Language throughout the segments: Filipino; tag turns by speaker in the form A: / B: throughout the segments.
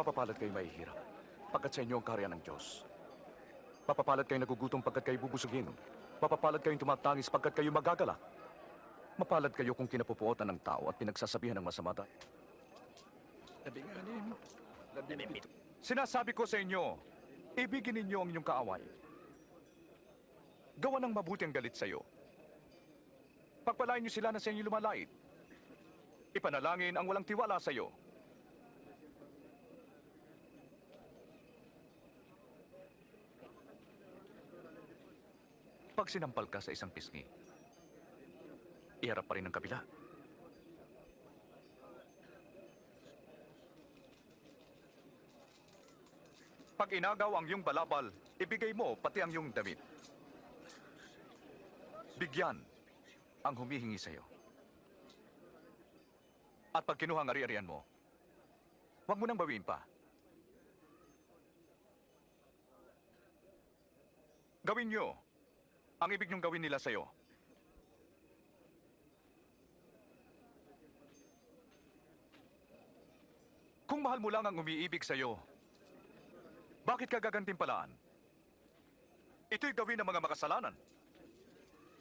A: Papapalad kayo mahihirap, pagkat sa inyo ang karya ng Diyos. Papapalad kayo nagugutom pagkat kayo bubusugin. Papapalad kayong tumatangis pagkat kayo magagalak. Mapalad kayo kung kinapupuotan ng tao at pinagsasabihan ng masama tayo. Labing anim. Labing pito. Sinasabi ko sa inyo, ibigin ninyo ang inyong kaaway. Gawa ng mabuti ang galit sa iyo. Pagpalain niyo sila na sa inyo lumalait. Ipanalangin ang walang tiwala sa iyo. Pag sinampal ka sa isang pisngi, iharap pa rin ang kabila. Pag inagaw ang iyong balabal, ibigay mo pati ang iyong damit. Bigyan ang humihingi sa iyo. At pag kinuha ang ari-arian mo, huwag mo nang bawiin pa. Gawin niyo ang ibig niyong gawin nila sa iyo. Kung mahal mo lang ang umiibig sa iyo, bakit ka gagantimpalaan? Ito'y gawin ng mga makasalanan.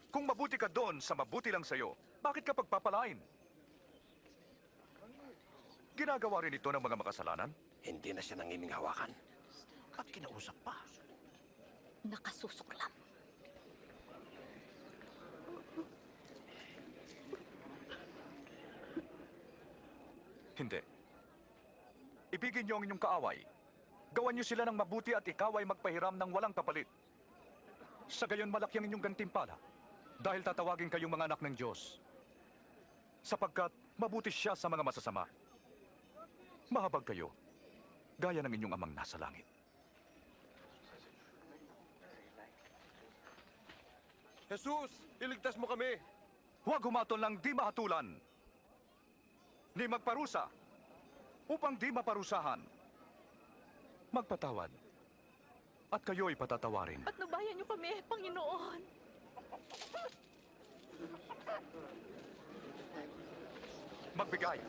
A: Kung mabuti ka doon sa mabuti lang sa'yo, bakit ka pagpapalain? Ginagawa rin ito ng mga makasalanan?
B: Hindi na siya nangiming hawakan. At kinausap pa.
C: Nakasusuklam.
A: Hindi. Ibigin niyo ang inyong kaaway. Gawan niyo sila ng mabuti at ikaw ay magpahiram ng walang kapalit. Sa gayon malaki ang inyong gantimpala dahil tatawagin kayong mga anak ng Diyos. Sapagkat mabuti siya sa mga masasama. Mahabag kayo, gaya ng inyong amang nasa langit.
B: Jesus, iligtas mo kami.
A: Huwag humatol ng di mahatulan, ni magparusa, upang di maparusahan. Magpatawad, at kayo'y patatawarin.
C: Patnubayan niyo kami, Panginoon.
A: Magbigay,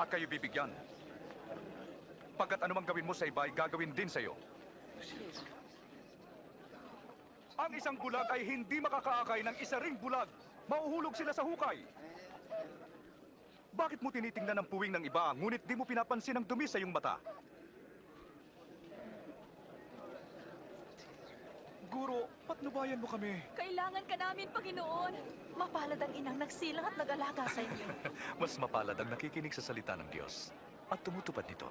A: at kayo bibigyan. Pagkat anumang gawin mo sa iba ay gagawin din sa iyo. Ang isang bulag ay hindi makakaakay ng isa ring bulag. Mauhulog sila sa hukay. Bakit mo tinitingnan ang puwing ng iba, ngunit di mo pinapansin ang dumi sa iyong mata? Guro, patnubayan mo kami.
C: Kailangan ka namin, Panginoon. Mapalad ang inang nagsilang at nag-alaga sa inyo.
A: Mas mapalad ang nakikinig sa salita ng Diyos at tumutupad nito.